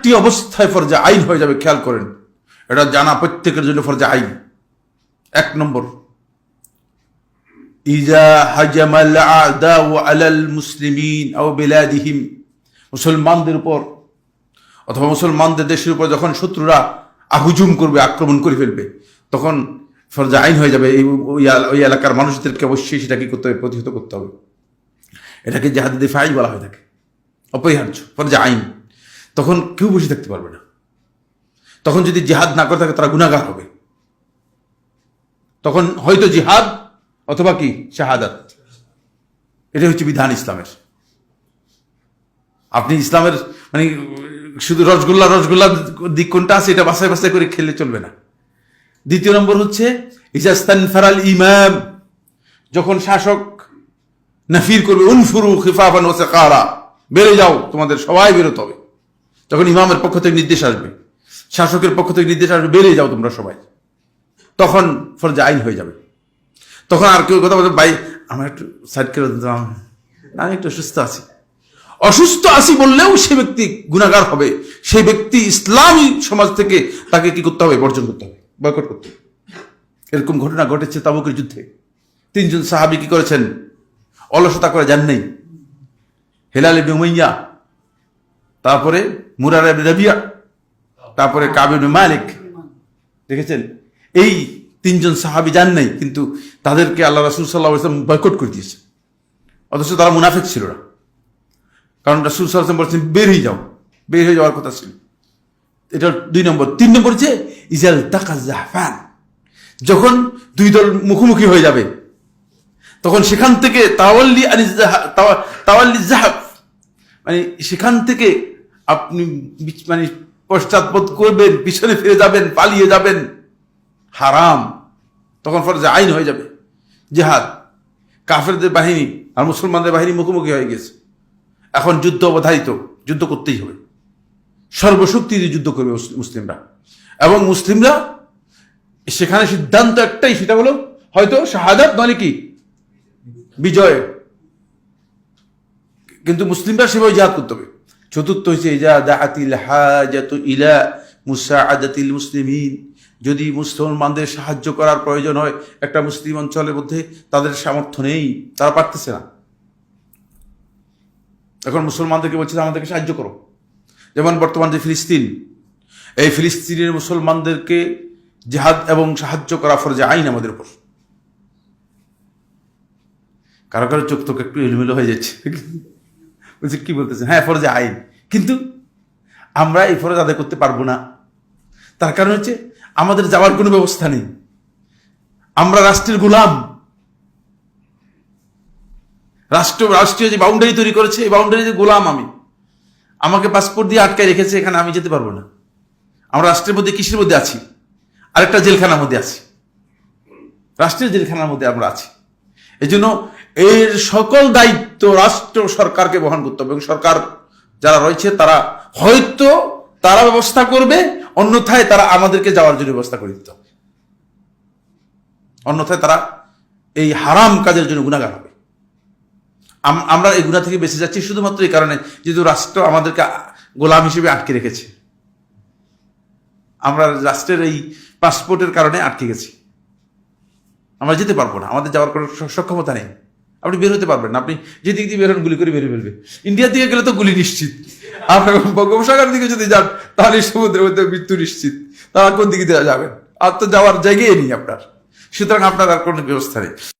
চারটি অবস্থায় ফরজে আইন হয়ে যাবে, খেয়াল করেন। এটা জানা প্রত্যেকের জন্য ফরজে আইন। এক নম্বর। ইজা হাজামাল আদাউ আলাল মুসলিমিন আও বিলাদিহিম। মুসলমানদের উপর অথবা মুসলমানদের দেশের উপর যখন শত্রুরা আহুজুম করবে, আক্রমণ করে ফেলবে, তখন ফরজে আইন হয়ে যাবে। এই ওই এলাকার মানুষদেরকে অবশ্যই সেটাকে করতে হবে, প্রতিহত করতে হবে। এটাকে জাহাদ দিফাই বলা হয়ে থাকে। অপরিহার্য, ফরজে আইন। তখন কেউ বসে থাকতে পারবে না। তখন যদি জিহাদ না করে থাকে, তারা গুণাগার হবে। তখন হয়তো জিহাদ অথবা কি? শাহাদাত। এটা হচ্ছে বিধান ইসলামের। আপনি ইসলামের মানে শুধু রসগোল্লা রসগোল্লা দিক কোনটা আছে, এটা বাসায় বাসায় করে খেলে চলবে না। দ্বিতীয় নম্বর হচ্ছে ইজাস্তান ফারাল ইমাম, যখন শাসক নাফির করবে, উনফুরু খিফাফান কারা বেড়ে যাও, তোমাদের সবাই বেরোতে হবে। যখন ইমামের পক্ষ থেকে নির্দেশ আসবে, শাসকের পক্ষ থেকে নির্দেশ আসবে, বেরিয়ে যাও তোমরা সবাই। তখন ফরজে আইন হয়ে যাবে। তখন আর কেউ কথা বলতে ভাই, আমার একটু সাইড করে আমি একটু অসুস্থ আছি। অসুস্থ আছি বললেও সে ব্যক্তি গুণাগার হবে। সেই ব্যক্তি ইসলামী সমাজ থেকে তাকে কি করতে হবে? বর্জন করতে হবে, বয়কট করতে হবে। এরকম ঘটনা ঘটেছে তাবুকের যুদ্ধে। তিনজন সাহাবি কি করেছেন? অলসতা করে যান নেই। হেলাল ইবনে তারপরে মুরার রাবিয়া, তারপরে কাবিন মালিক। দেখেছেন? এই তিনজন সাহাবি যান নাই, কিন্তু তাদেরকে আল্লাহ রাসুল সাল্লাহ ইসলাম বয়কট করে দিয়েছে। অথচ তারা মুনাফিক ছিল না। কারণ রাসুল সাল্লাহ বলছেন, বের হয়ে যাও, বের হয়ে যাওয়ার কথা ছিল। এটা দুই নম্বর। তিন নম্বর যে ইজাল তাকা জাহফান। যখন দুই দল মুখোমুখি হয়ে যাবে, তখন সেখান থেকে তাওয়াল্লি তাওয়া- তাওয়াল্লি জাহাব মানে সেখান থেকে আপনি মানে পশ্চাৎপদ করবেন, পিছনে ফিরে যাবেন, পালিয়ে যাবেন। হারাম। তখন ফরজে আইন হয়ে যাবে। জেহাদ। কাফেরদের বাহিনী আর মুসলমানদের বাহিনী মুখোমুখি হয়ে গেছে। এখন যুদ্ধ অবধারিত। যুদ্ধ করতেই হবে। সর্বশক্তি দিয়ে যুদ্ধ করবে মুসলিমরা। এবং মুসলিমরা সেখানে সিদ্ধান্ত একটাই, সেটা হলো হয়তো শাহাদাত নয় কি? বিজয়। কিন্তু মুসলিমরা সেভাবে জিহাদ করতে হবে। চতুর্থ হচ্ছে ইজা দাআতিল হাজাতু ইলা মুসাআদাতিল মুসলিমিন। যদি মুসলমানদের সাহায্য করার প্রয়োজন হয়, একটা মুসলিম অঞ্চলের মধ্যে তাদের সামর্থ্য নেই, তারা পারতেছে না। এখন মুসলমানদেরকে বলছে, আমাদেরকে সাহায্য করো। যেমন বর্তমান যে ফিলিস্তিন, এই ফিলিস্তিনের মুসলমানদেরকে জেহাদ এবং সাহায্য করা ফরজে আইন আমাদের উপর। কারও কারও চোখ তোকে একটু এলোমেলো হয়ে যাচ্ছে। বলছে, কি বলতেছেন? হ্যাঁ ফরজে আইন। কিন্তু আমরা এই ফরজ আদায় করতে পারব না। তার কারণ হচ্ছে আমাদের যাওয়ার কোনো ব্যবস্থা নেই। আমরা রাষ্ট্রের গোলাম। রাষ্ট্র, রাষ্ট্রীয় যে বাউন্ডারি তৈরি করেছে, এই বাউন্ডারি যে গোলাম আমি। আমাকে পাসপোর্ট দিয়ে আটকায় রেখেছে, এখানে আমি যেতে পারব না। আমরা রাষ্ট্রের মধ্যে কিসের মধ্যে আছি? আরেকটা জেলখানার মধ্যে আছি। রাষ্ট্রের জেলখানার মধ্যে আমরা আছি। এই জন্য এর সকল দায়িত্ব রাষ্ট্র সরকারকে বহন করতে হবে এবং সরকার যারা রয়েছে তারা হয়তো তারা ব্যবস্থা করবে, অন্যথায় তারা আমাদেরকে যাওয়ার জন্য ব্যবস্থা করে দিতে অন্যথায় তারা এই হারাম কাজের জন্য গুণাগার হবে। আম- আমরা এই গুণা থেকে বেঁচে যাচ্ছি শুধুমাত্র এই কারণে যেহেতু রাষ্ট্র আমাদেরকে গোলাম হিসেবে আটকে রেখেছে। আমরা রাষ্ট্রের এই পাসপোর্টের কারণে আটকে গেছি। আমরা যেতে পারব না, আমাদের যাওয়ার কোনো সক্ষমতা নেই। আপনি বের হতে পারবেন না। আপনি যেদিক দিয়ে বেরোন গুলি করে বেরিয়ে ফেলবে। ইন্ডিয়ার দিকে গেলে তো গুলি নিশ্চিত। আপনার বঙ্গোপসাগরের দিকে যদি যান, তাহলে সমুদ্রের মধ্যে মৃত্যু নিশ্চিত। তারা কোন দিকে যাবেন? আর তো যাওয়ার জায়গায় নেই আপনার। সুতরাং আপনার আর কোনো ব্যবস্থা নেই।